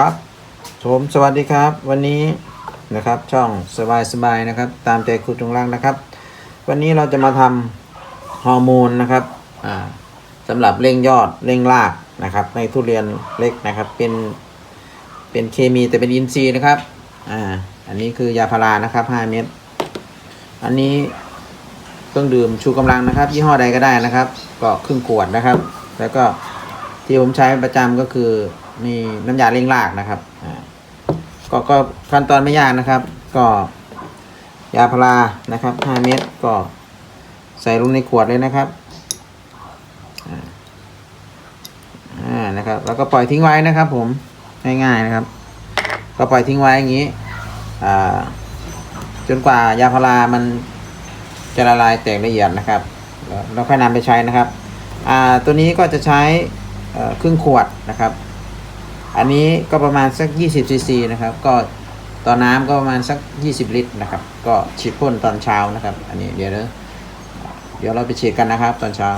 ครับผมสวัสดีครับ วันนี้นะครับช่องสบายสบายๆนะครับ ตามใจคุณจงรักนะครับ วันนี้เราจะมาทำฮอร์โมนนะครับอ่าสำหรับเร่งยอดเร่งรากนะครับ ในทุเรียนเล็กนะครับ เป็นเป็นเคมีแต่เป็นอินทรีย์นะครับอ่าอันนี้คือยาพารานะครับ5เม็ดอันนี้เครื่องดื่มชูกำลังนะครับยี่ห้อใดก็ได้นะครับ ก็ครึ่งขวดนะครับ แล้วก็ที่ผมใช้ประจำก็คือ มีน้ำยาเร่งรากนะครับก็ก็ขั้นตอนไม่ยากนะครับ ก็ยาพารานะครับ5เม็ดก็ใส่ลงในขวดเลยนะครับอ่านะครับ แล้วก็ปล่อยทิ้งไว้นะครับ ผมง่ายๆนะครับ ก็ปล่อยทิ้งไว้อย่างนี้อ่าจนกว่ายาพารามันจะละลายแตกละเอียดนะครับแล้วเราค่อยนำไปใช้นะครับ อ่าตัวนี้ก็จะใช้ครึ่งขวดนะครับ อันนี้ก็ประมาณสัก 20ซีซีนะครับ ก็ต่อน้ำก็ประมาณสัก 20 ลิตรนะครับ ก็ฉีดพ่นตอนเช้านะครับ อันนี้เดี๋ยวเดี๋ยวเดี๋ยวเราไปฉีดกันนะครับ ตอนเช้า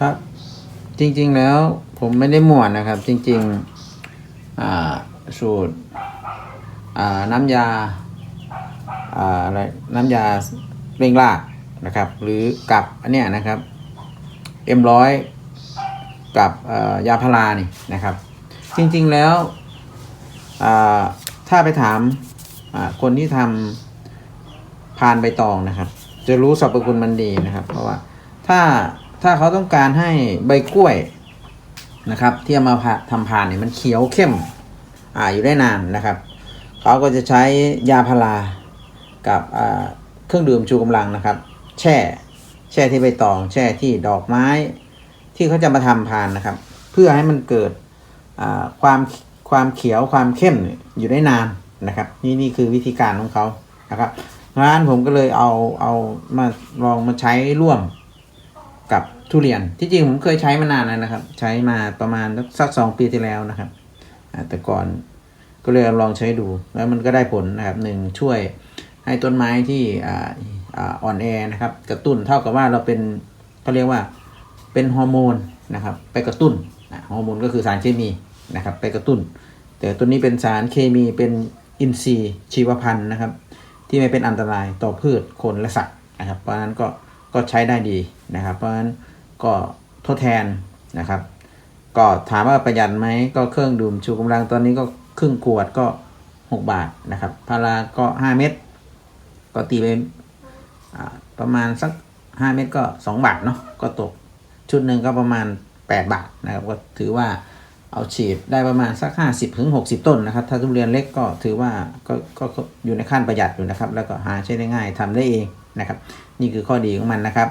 ครับ จริงๆแล้วผมไม่ได้หมวนนะครับ จริงๆสูตรน้ำยาอ่าอะไรน้ำยาเร่งรากนะครับ หรือกับอันเนี้ยนะครับเอ็มร้อย กับยาพารานี่นะครับ จริงๆแล้วถ้าไปถามคนที่ทำพานใบตองนะครับ จะรู้สรรพคุณมันดีนะครับ เพราะว่าถ้าถ้าเขาต้องการให้ใบกล้วยนะครับ ที่เอามาทำพานเนี่ยมันเขียวเข้มอ่าอยู่ได้นานนะครับเขาก็จะใช้ยาพารากับเครื่องดื่มชูกำลังนะครับ แช่ แช่ที่ใบตอง แช่ที่ดอกไม้ ที่เขาจะมาทำพานนะครับ เพื่อให้มันเกิดความความเขียวความเข้มอยู่ได้นานนะครับ นี่นี่คือวิธีการของเขานะครับร้านผมก็เลยเอาเอามาลองมาใช้ร่วมกับทุเรียน ที่จริงผมเคยใช้มานานแล้วนะครับ ใช้มาประมาณสักสองปีที่แล้วนะครับแต่ก่อนก็เลยลองใช้ดู แล้วมันก็ได้ผลนะครับหนึ่งช่วยให้ต้นไม้ที่อ่อนแอนะครับ กระตุ้นเท่ากับว่าเราเป็นเขาเรียกว่า เป็นฮอร์โมนนะครับไปกระตุ้นนะฮอร์โมนก็คือสารเคมีนะครับไปกระตุ้น แต่ตัวนี้เป็นสารเคมีเป็นอินทรีย์ชีวพันธุ์นะครับ ที่ไม่เป็นอันตรายต่อพืชคนและสัตว์นะครับ เพราะฉะนั้นก็ก็ใช้ได้ดีนะครับ เพราะฉะนั้นก็ทดแทนนะครับ ก็ถามว่าประหยัดไหมก็เครื่องดื่มชูกำลังตอนนี้ก็ครึ่งขวดก็ 6 บาทนะครับพาราก็ 5 เม็ดก็ตีไปประมาณสัก 5 เม็ดก็ 2 บาทเนาะก็ตก ชุดหนึ่งก็ประมาณ 8 บาทนะครับก็ถือว่าเอาฉีดได้ประมาณสัก 50ถึง60 ต้นนะครับ ถ้าทุเรียนเล็กก็ถือว่าก็ก็อยู่ในขั้นประหยัดอยู่นะครับ แล้วก็หาใช้ได้ง่ายทำได้เองนะครับ นี่คือข้อดีของมันนะครับ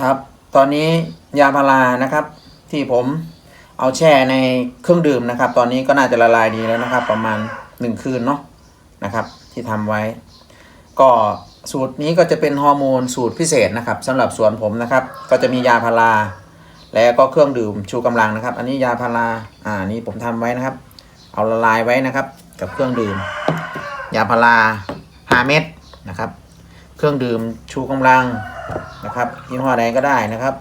ครับ ตอนนี้ยาพารานะครับ ที่ผมเอาแช่ในเครื่องดื่มนะครับ ตอนนี้ก็น่าจะละลายดีแล้วนะครับ ประมาณ 1 คืนเนาะนะครับ ที่ทำไว้ ก็ สูตรนี้ก็จะเป็นฮอร์โมนสูตรพิเศษนะครับสำหรับสวนผมนะครับ ก็จะมียาพาราแล้วก็เครื่องดื่มชูกำลังนะครับ อันนี้ยาพาราอ่านี่ผมทำไว้นะครับ เอาละลายไว้นะครับ กับเครื่องดื่ม ยาพารา5เม็ดนะครับ เครื่องดื่มชูกำลังนะครับยี่ห้อใดก็ได้นะครับ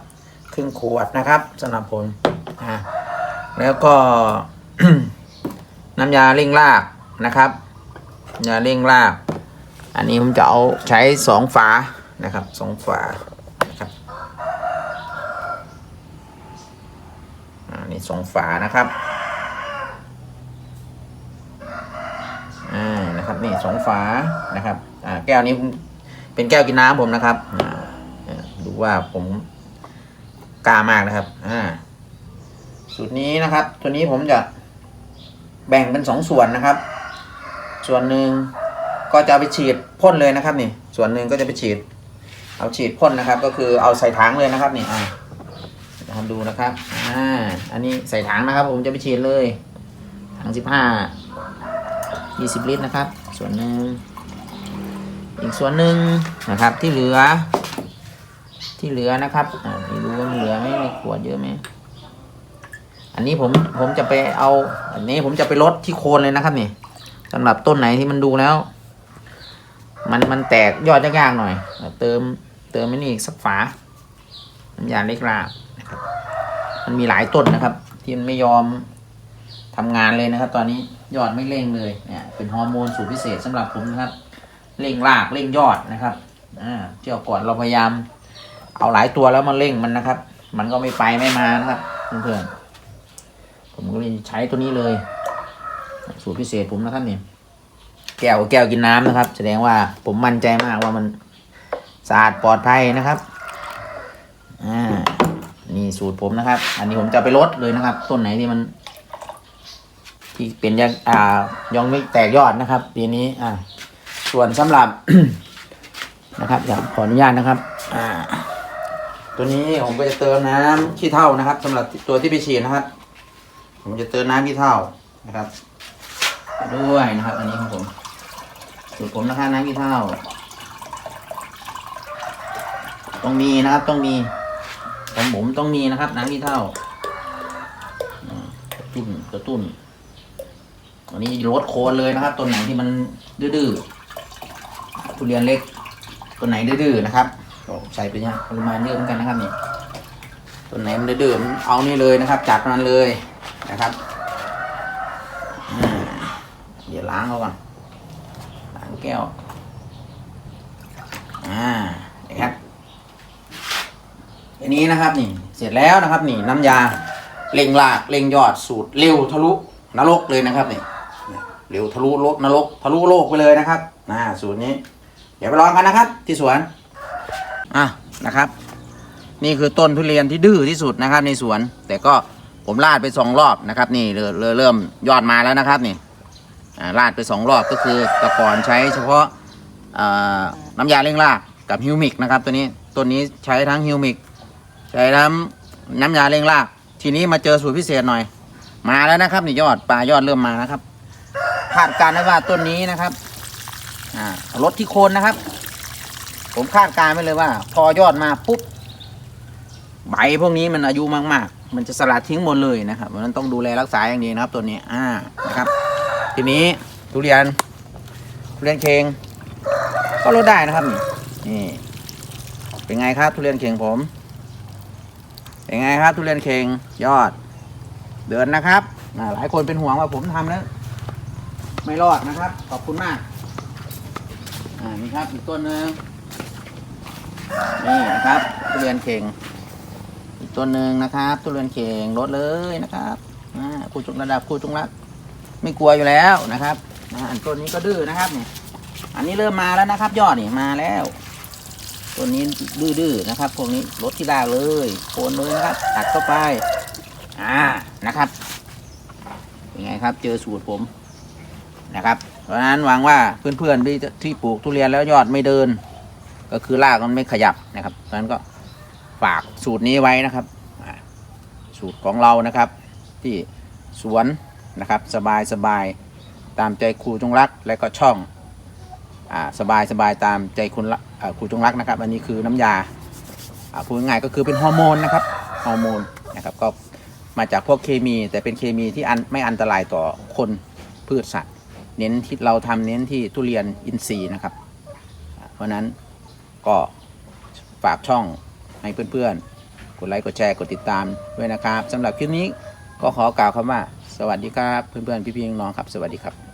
ครึ่งขวดนะครับสำหรับผมอ่าแล้วก็น้ำยาเร่งรากนะครับยาเร่งราก อันนี้ผมจะเอาใช้สองฝานะครับสองฝานะครับอันนี้สองฝานะครับอ่านะครับนี่สองฝานะครับอ่าแก้วนี้ผมเป็นแก้วกินน้ำผมนะครับอ่าดูว่าผมกล้ามากนะครับอ่าสูตรนี้นะครับ ตัวนี้ผมจะแบ่งเป็นสองส่วนนะครับ ส่วนหนึ่ง ก็จะเอาไปฉีดพ่นเลยนะครับนี่ ส่วนหนึ่งก็จะไปฉีด เอาฉีดพ่นนะครับ ก็คือเอาใส่ถังเลยนะครับนี่อ่าทำดูนะครับอ่าอันนี้ใส่ถังนะครับ ผมจะไปฉีดเลยถังสิบห้ายี่สิบลิตรนะครับ ส่วนหนึ่งอีกส่วนหนึ่งนะครับ ที่เหลือ ที่เหลือนะครับอ่าไม่รู้ว่ามันเหลือไหมในขวดเยอะไหมอันนี้ผมผมจะไปเอา อันนี้ผมจะไปลดที่โคนเลยนะครับนี่สำหรับต้นไหนที่มันดูแล้ว มันมันแตกยอดยากๆหน่อย เติมเติมไม่นี่สักฝาน้ำยาเล็กราบนะครับมันมีหลายต้นนะครับ ที่มันไม่ยอมทำงานเลยนะครับ ตอนนี้ยอดไม่เร่งเลยเนี่ยเป็นฮอร์โมนสูตรพิเศษสำหรับผมนะครับเร่งรากเร่งยอดนะครับอ่าเที่ยวก่อนเราพยายาม เอาหลายตัวแล้วมาเร่งมันนะครับ มันก็ไม่ไปไม่มานะครับเพื่อนๆผมก็เลยใช้ตัวนี้เลย สูตรพิเศษผมนะครับเนี่ย แก้วแก้วกินน้ำนะครับ แสดงว่าผมมั่นใจมากว่ามันสะอาดปลอดภัยนะครับอ่านี่สูตรผมนะครับ อันนี้ผมจะไปลดเลยนะครับ ต้นไหนที่มัน ที่เป็นยังอ่ายังไม่แตกยอดนะครับปีนี้อ่าส่วนสำหรับนะครับเดี๋ยวขออนุญาตนะครับ อ่า ตัวนี้ผมก็จะเติมน้ำขี้เถ้านะครับสำหรับตัวที่ไปฉีดนะครับ ผมจะเติมน้ำขี้เถ้านะครับ ด้วยนะครับ อันนี้ของผม สูตรผมนะครับน้ำขี้เถ้าต้องมีนะครับต้องมีของผมต้องมีนะครับ น้ำขี้เถ้ากระตุ้นกระตุ้นอันนี้ลดโคนเลยนะครับตัวไหนที่มันดื้อทุเรียนเล็กตัวไหนดื้อนะครับใส่ไปเนี่ยปริมาณเยอะเหมือนกันนะครับนี่ตัวไหนมันดื้อมันเอานี่เลยนะครับจัดมันเลยนะครับเดี๋ยวล้างเขาก่อน แก้ว อ่าเดี๋ยวครับอันนี้นะครับนี่ เสร็จแล้วนะครับ นี่น้ำยาเล็งรากเล็งยอดสูตรเร็วทะลุนรกเลยนะครับนี่เร็วทะลุโลกนรกทะลุโลกไปเลยนะครับอ่าสูตรนี้ เดี๋ยวไปลองกันนะครับ ที่สวนอะนะครับ นี่คือต้นทุเรียนที่ดื้อที่สุดนะครับ ในสวน แต่ก็ผมลาดไปสองรอบนะครับ นี่เริ่มยอดมาแล้วนะครับนี่ ลาดไปสองรอบก็คือแตะก่อนใช้เฉพาะน้ำยาเร่งรากกับฮิวมิกนะครับตัวนี้ต้นนี้ใช้ทั้งฮิวมิกใช้ทั้งน้ำยาเร่งราก ทีนี้มาเจอสูตรพิเศษหน่อย มาแล้วนะครับนี่ยอดปลายอดเริ่มมานะครับคาดการณ์ไว้ว่าต้นนี้นะครับอ่าลดที่โคนนะครับ ผมคาดการณ์ไว้เลยว่า พอยอดมาปุ๊บใบพวกนี้มันอายุมาก ๆ มันจะสลัดทิ้งหมดเลยนะครับเพราะฉะนั้นต้องดูแลรักษาอย่างดีนะครับตัวนี้อ่านะครับ ทีนี้ทุเรียนทุเรียนเคงก็ลดได้นะครับ นี่ เป็นไงครับทุเรียนเคงผม เป็นไงครับทุเรียนเคงยอด เดินนะครับหลายคนเป็นห่วงว่าผมทำแล้ว ไม่รอดนะครับ ขอบคุณมากอ่านี่ครับอีกต้นหนึ่งนี่นะครับทุเรียนเข่งอีกต้นหนึ่งนะครับทุเรียนเข่งลดเลยนะครับอ่าครูจุงระดับครูจุงรัก ไม่กลัวอยู่แล้วนะครับอันต้นนี้ก็ดื้อนะครับเนี่ยอันนี้เริ่มมาแล้วนะครับ ยอดนี่มาแล้วต้นนี้ดื้อๆนะครับ พวกนี้ลดที่ราเลยโคนเลยนะครับตัดเข้าไป อ่านะครับเป็นไงครับ เจอสูตรผมนะครับ เพราะฉะนั้นหวังว่าเพื่อนๆที่ที่ปลูกทุเรียนแล้วยอดไม่เดิน ก็คือรากมันไม่ขยับนะครับเพราะฉะนั้นก็ฝากสูตรนี้ไว้นะครับ สูตรของเรานะครับ ที่สวน นะครับ สบายสบายตามใจครูจงรักและก็ช่องอ่าสบายสบายตามใจคุณครูจงรักนะครับ อันนี้คือน้ำยาอ่าพูดง่ายก็คือเป็นฮอร์โมนนะครับฮอร์โมนนะครับก็มาจากพวกเคมี แต่เป็นเคมีที่อันไม่อันตรายต่อคนพืชสัตว์ เน้นที่เราทำเน้นที่ทุเรียนอินทรีย์นะครับ เพราะฉะนั้นก็ฝากช่องให้เพื่อนๆ กดไลค์กดแชร์กดติดตามด้วยนะครับสำหรับคลิปนี้ก็ขอกล่าวคำว่า สวัสดีครับเพื่อนๆพี่ๆน้องๆครับ สวัสดีครับ